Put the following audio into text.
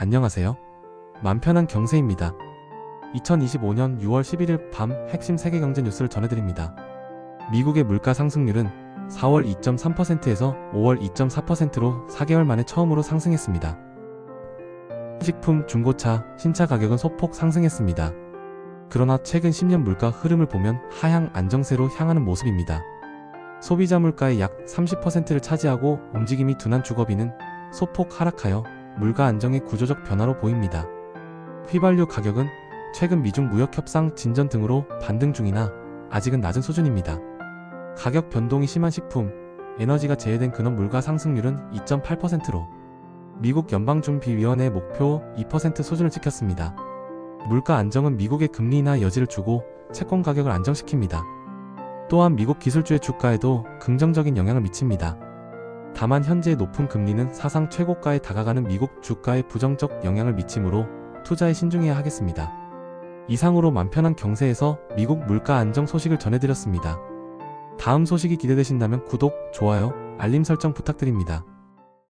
안녕하세요. 맘편한 경세입니다. 2025년 6월 11일 밤 핵심 세계 경제 뉴스를 전해드립니다. 미국의 물가 상승률은 4월 2.3%에서 5월 2.4%로 4개월 만에 처음으로 상승했습니다. 식품, 중고차, 신차 가격은 소폭 상승했습니다. 그러나 최근 10년 물가 흐름을 보면 하향 안정세로 향하는 모습입니다. 소비자 물가의 약 30%를 차지하고 움직임이 둔한 주거비는 소폭 하락하여 물가 안정의 구조적 변화로 보입니다. 휘발유 가격은 최근 미중 무역 협상 진전 등으로 반등 중이나 아직은 낮은 수준입니다. 가격 변동이 심한 식품, 에너지가 제외된 근원 물가 상승률은 2.8%로 미국 연방준비위원회 목표 2% 수준을 지켰습니다. 물가 안정은 미국의 금리 인하 여지를 주고 채권 가격을 안정시킵니다. 또한 미국 기술주의 주가에도 긍정적인 영향을 미칩니다. 다만 현재 높은 금리는 사상 최고가에 다가가는 미국 주가에 부정적 영향을 미치므로 투자에 신중해야 하겠습니다. 이상으로 맘 편한 경세에서 미국 물가 안정 소식을 전해드렸습니다. 다음 소식이 기대되신다면 구독, 좋아요, 알림 설정 부탁드립니다.